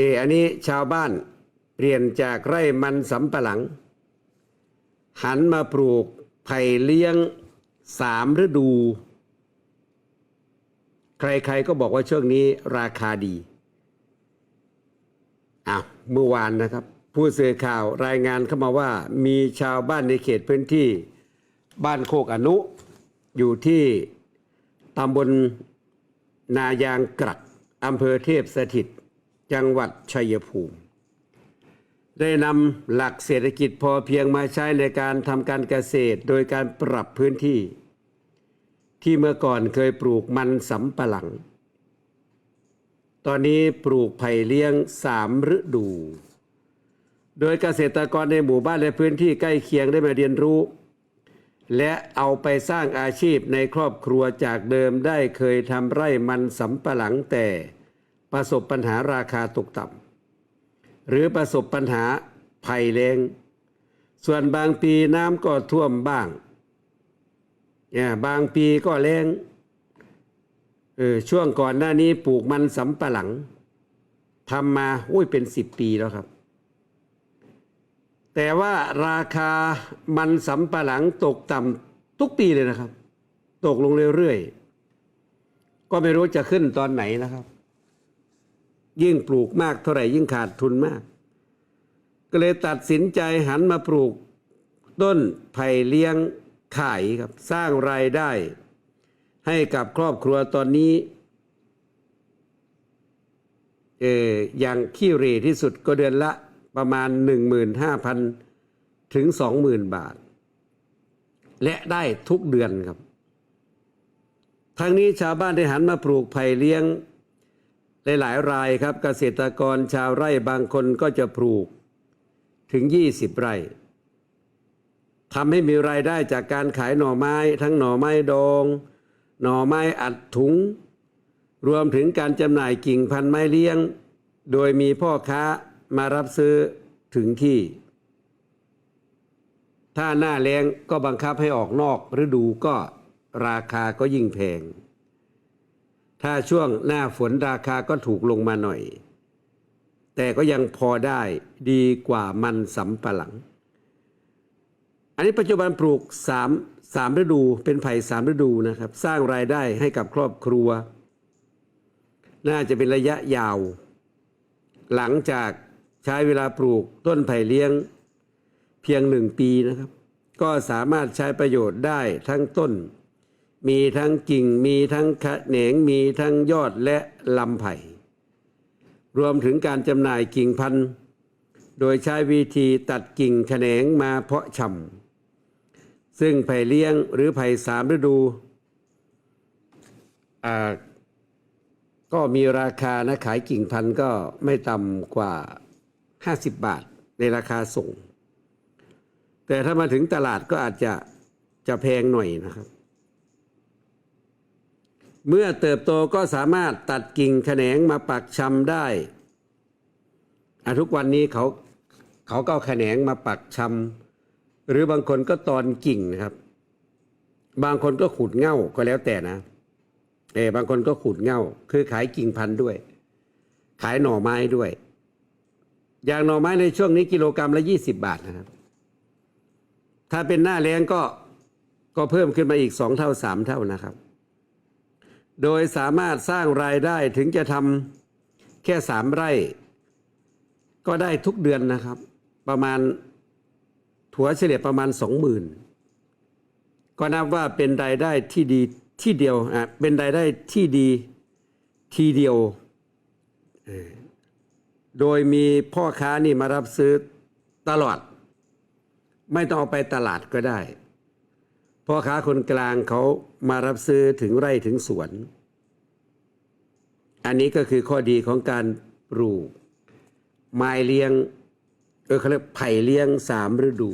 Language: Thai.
เอออันนี้ชาวบ้านเปลี่ยนจากไร่มันสำปะหลัง หันมาปลูกไผ่เลี้ยงสามฤดู ใครๆก็บอกว่าช่วงนี้ราคาดีอ้าวเมื่อวานนะครับ ผู้สื่อข่าวรายงานเข้ามาว่ามีชาวบ้านในเขตพื้นที่บ้านโคกอนุ อยู่ที่ตำบลนายางกรักอำเภอเทพสถิต จังหวัดชัยภูมิ ได้นำหลักเศรษฐกิจพอเพียงมาใช้ในการทำการเกษตร โดยการปรับพื้นที่ ที่เมื่อก่อนเคยปลูกมันสำปะหลัง ตอนนี้ปลูกไผ่เลี้ยงสามฤดู โดยเกษตรกรในหมู่บ้านและพื้นที่ใกล้เคียงได้มาเรียนรู้และเอาไปสร้างอาชีพในครอบครัวจากเดิมได้เคยทำไร่มันสำปะหลังแต่ ประสบปัญหาราคาตกต่ำหรือประสบปัญหาภัยแล้งส่วนบางปีน้ำก็ท่วมบ้างเนี่ยบางปีก็แล้งเออช่วงก่อนหน้านี้ปลูกมันสำปะหลังทำมาอุ้ยเป็นสิบปีแล้วครับ แต่ว่าราคามันสำปะหลังตกต่ำทุกปีเลยนะครับ ตกลงเรื่อยๆ ก็ไม่รู้จะขึ้นตอนไหนนะครับ ยิ่งปลูกมากเท่าไหร่ยิ่งขาดทุนมาก ก็เลยตัดสินใจหันมาปลูกต้นไผ่เลี้ยงขายครับสร้างรายได้ ให้กับครอบครัวตอนนี้เอออย่างขี้เหรที่สุดก็เดือนละประมาณ 15,000 ถึง 20,000 บาท และได้ทุกเดือนครับ ทั้งนี้ชาวบ้านได้หันมาปลูกไผ่เลี้ยง หลายรายครับเกษตรกรชาวไร่บางคนก็จะปลูกถึง 20 ไร่ทำให้มีรายได้จากการขายหน่อไม้ ทั้งหน่อไม้ดอง หน่อไม้อัดถุง รวมถึงการจำหน่ายกิ่งพันธุ์ไม้เลี้ยง โดยมีพ่อค้ามารับซื้อถึงที่ ถ้าหน้าแรงก็บังคับให้ออกนอกฤดูก็ราคาก็ยิ่งแพง ถ้าช่วงหน้าฝนราคาก็ถูกลงมาหน่อย แต่ก็ยังพอได้ดีกว่ามันสำปะหลัง อันนี้ปัจจุบันปลูกสามสามฤดูเป็นไผ่สามฤดูนะครับ สร้างรายได้ให้กับครอบครัว น่าจะเป็นระยะยาว หลังจากใช้เวลาปลูกต้นไผ่เลี้ยงเพียงหนึ่งปีนะครับ ก็สามารถใช้ประโยชน์ได้ทั้งต้น มีทั้งกิ่งมีทั้งขแหนงมีทั้งยอดและลำไผ่ รวมถึงการจำหน่ายกิ่งพันธุ์ โดยใช้วิธีตัดกิ่งแขนงมาเพาะชำซึ่งไผ่เลี้ยงหรือไผ่สามฤดูก็มีราคานะขายกิ่งพันธุ์ก็ไม่ต่ำกว่า 50 บาทในราคาส่ง แต่ถ้ามาถึงตลาดก็อาจจะจะแพงหน่อยนะครับ เมื่อเติบโตก็สามารถตัดกิ่งแขนงมาปักชำได้อะทุกวันนี้เขาเขาก็เอาแขนงมาปักชำหรือบางคนก็ตอนกิ่งนะครับ บางคนก็ขูดเง่าก็แล้วแต่นะเออบางคนก็ขูดเง่า คือขายกิ่งพันธุ์ด้วย ขายหน่อไม้ด้วย อย่างหน่อไม้ในช่วงนี้กิโลกรรัมละยี่สิบบาทนะครับ ถ้าเป็นหน้าแรงก็ก็เพิ่มขึ้นมาอีกสองเท่าสามเท่านะครับ โดยสามารถสร้างรายได้ถึงจะทำแค่สามไร่ ก็ได้ทุกเดือนนะครับ ประมาณถัวเฉลี่ยประมาณสองหมื่นก็นับว่าเป็นรายได้ที่ดีที่เดียวอะเป็นรายได้ที่ดีทีเดียว โดยมีพ่อค้านี่มารับซื้อตลอด ไม่ต้องเอาไปตลาดก็ได้ พ่อค้าคนกลางเขามารับซื้อถึงไร่ถึงสวน อันนี้ก็คือข้อดีของการปลูกไม้เลี้ยงเออเขาเรียกไผ่เลี้ยงสามฤดู